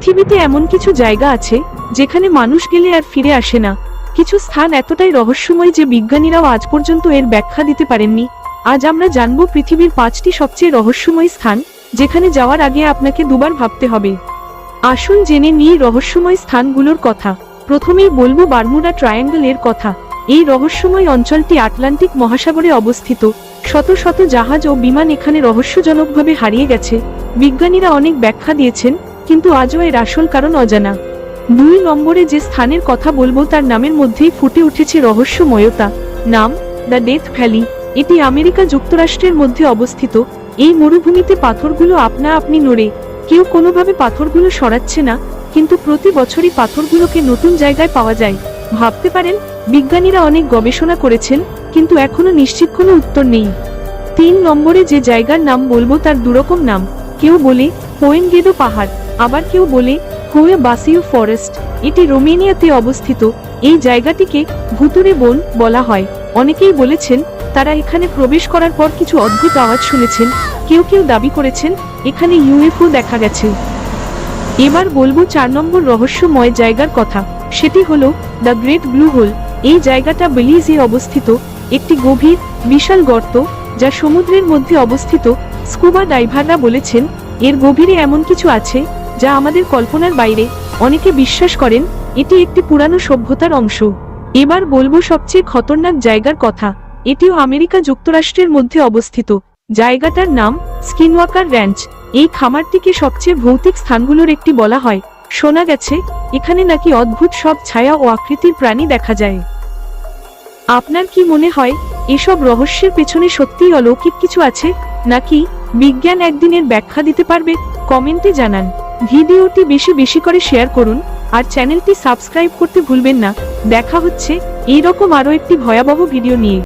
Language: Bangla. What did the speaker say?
পৃথিবীতে এমন কিছু জায়গা আছে, যেখানে মানুষ গেলে আর ফিরে আসে না। কিছু স্থান এতটাই রহস্যময় যে বিজ্ঞানীরাও আজ পর্যন্ত এর ব্যাখ্যা দিতে পারেননি। আজ আমরা জানব পৃথিবীর পাঁচটি সবচেয়ে রহস্যময় স্থান, যেখানে যাওয়ার আগে আপনাকে দুবার ভাবতে হবে। আসুন জেনে নিই রহস্যময় স্থানগুলোর কথা। প্রথমেই বলব বারমুডা ট্রায়াঙ্গল এর কথা। এই রহস্যময় অঞ্চলটি আটলান্টিক মহাসাগরে অবস্থিত। শত শত জাহাজ ও বিমান এখানে রহস্যজনকভাবে হারিয়ে গেছে। বিজ্ঞানীরা অনেক ব্যাখ্যা দিয়েছেন কিন্তু আজও এর আসল কারণ অজানা। দুই নম্বরে যে স্থানের কথা বলব তার নামের মধ্যেই ফুটে উঠেছে রহস্যময়তা। নাম, দ্য ডেথ ভ্যালি। এটি আমেরিকা যুক্তরাষ্ট্রের মধ্যে অবস্থিত। এই মরুভূমিতে পাথরগুলো আপনা আপনি নড়ে। কেউ কোনোভাবে পাথরগুলো সরাচ্ছে না, কিন্তু প্রতি বছরই পাথরগুলোকে নতুন জায়গায় পাওয়া যায়। ভাবতে পারেন, বিজ্ঞানীরা অনেক গবেষণা করেছেন, কিন্তু এখনও নিশ্চিত কোনো উত্তর নেই। তিন নম্বরে যে জায়গার নাম বলব তার দুরকম নাম। কেউ বলে, পোয়েনগেদো পাহাড়। আবার কেউ বলে, হোয়ে বাসিউ ফরেস্ট এটি রোমেনিয়াতে অবস্থিত। এই জায়গাটিকে ভুতুরে বন বলা হয়। অনেকেই বলেছেন, তারা এখানে প্রবেশ করার পর কিছু অদ্ভুত আওয়াজ শুনেছেন। কেউ কেউ দাবি করেছেন, এখানে ইউএফও দেখা গেছে। এবার বলব চার নম্বর রহস্যময় জায়গার কথা। সেটি হলো দ্য গ্রেট ব্লু হোল। এই জায়গাটা বেলিজে অবস্থিত। একটি গভীর, বিশাল গর্ত, যা সমুদ্রের মধ্যে অবস্থিত। স্কুবা ডাইভাররা বলেছেন, এর গভীরে এমন কিছু আছে যা আমাদের কল্পনার বাইরে। অনেকে বিশ্বাস করেন, এটি একটি পুরানো সভ্যতার অংশ। এবার বলব সবচেয়ে খতরনাক জায়গার কথা। এটিও আমেরিকা যুক্তরাষ্ট্রের মধ্যে অবস্থিত। জায়গাটার নাম স্কিনওয়াকার র্যাঞ্চ। এই খামারটিকে সবচেয়ে ভৌতিক স্থানগুলোর একটি বলা হয়। শোনা গেছে, এখানে নাকি অদ্ভুত সব ছায়া ও আকৃতির প্রাণী দেখা যায়। আপনার কি মনে হয়, এসব রহস্যের পেছনে সত্যিই অলৌকিক কিছু আছে, নাকি বিজ্ঞান একদিনের ব্যাখ্যা দিতে পারবে? কমেন্টে জানান। ভিডিওটি বেশি বেশি করে শেয়ার করুন আর চ্যানেলটি সাবস্ক্রাইব করতে ভুলবেন না। দেখা হচ্ছে এইরকম আরও একটি ভয়াবহ ভিডিও নিয়ে।